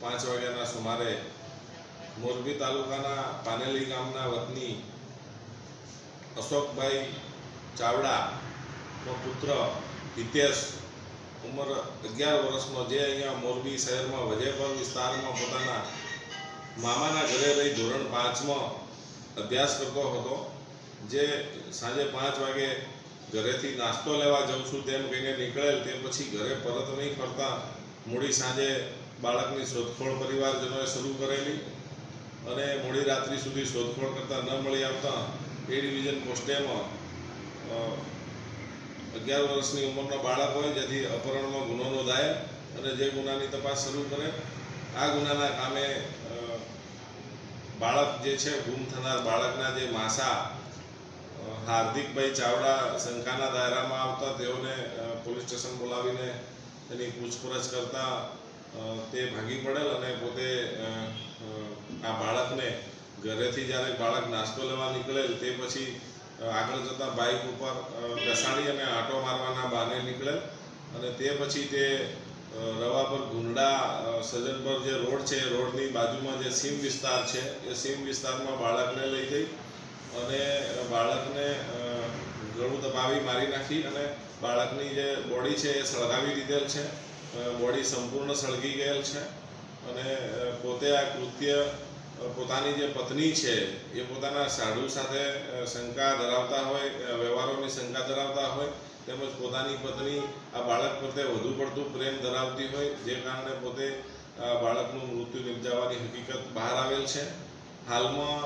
પાંચ વાગ્યાના સુમારે મોરબી તાલુકાના પાનેલી ગામના વતની અશોકભાઈ ચાવડાનો પુત્ર હિતેશ ઉંમર અગિયાર વર્ષનો જે અહીંયા મોરબી શહેરમાં વજયપર વિસ્તારમાં પોતાના મામાના ઘરે રહી ધોરણ પાંચમાં અભ્યાસ કરતો હતો, જે સાંજે પાંચ વાગે ઘરેથી નાસ્તો લેવા જાઉં છું તેમ કહીને નીકળેલ, તે પછી ઘરે પરત નહીં ફરતા. મોડી સાંજે બાળકની શોધખોળ પરિવારજનોએ શરૂ કરેલી અને મોડી રાત્રિ સુધી શોધખોળ કરતાં ન મળી આવતા એ ડિવિઝન પોસ્ટેમાં અગિયાર વર્ષની ઉંમરનો બાળક હોય જેથી અપહરણમાં ગુનો નોંધાય અને જે ગુનાની તપાસ શરૂ કરે, આ ગુનાના કામે બાળક જે છે, ગુમ થનાર બાળકના જે માસા હાર્દિકભાઈ ચાવડા શંકાના દાયરામાં આવતા, તેઓને પોલીસ સ્ટેશન બોલાવીને તેની પૂછપરછ કરતા તે ભાગી પડેલ અને પોતે આ બાળકને ઘરેથી જ્યારે બાળક નાસ્તો લેવા નીકળેલ તે પછી આગળ જતાં બાઇક ઉપર ઘસાડી અને આંટો મારવાના બહાને નીકળેલ અને તે પછી તે રવા પર ગુંડા સજન પર જે રોડ છે, રોડની બાજુમાં જે સીમ વિસ્તાર છે, એ સીમ વિસ્તારમાં બાળકને લઈ જઈ અને બાળકને ગળું દબાવી મારી નાખી અને બાળકની જે બોડી છે એ સળગાવી દીધેલ છે. બોડી સંપૂર્ણ સળગી ગયેલ છે અને પોતે આ કૃત્ય પોતાની જે પત્ની છે, એ પોતાના સાડુ સાથે શંકા ધરાવતા હોય વ્યવહારોની શંકા ધરાવતા હોય, તેમજ પોતાની પત્ની આ બાળક પ્રત્યે વધુ પડતું પ્રેમ ધરાવતી હોય, જે કારણે પોતે બાળકનું મૃત્યુ નિપજાવવાની હકીકત બહાર આવેલ છે. હાલમાં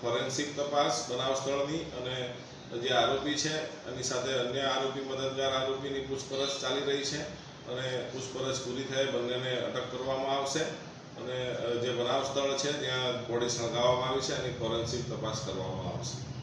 ફોરેન્સિક તપાસ બનાવ સ્થળની અને જે આરોપી છે, એની સાથે અન્ય આરોપી મદદગાર આરોપીની પૂછપરછ ચાલી રહી છે. અને પૂછપરછ પૂરી થાય, બંનેને અટક કરવામાં આવશે. અને જે બનાવ સ્થળ છે, ત્યાં બોડી સળગાવવામાં આવી છે અને ફોરેન્સિક તપાસ કરવામાં આવશે.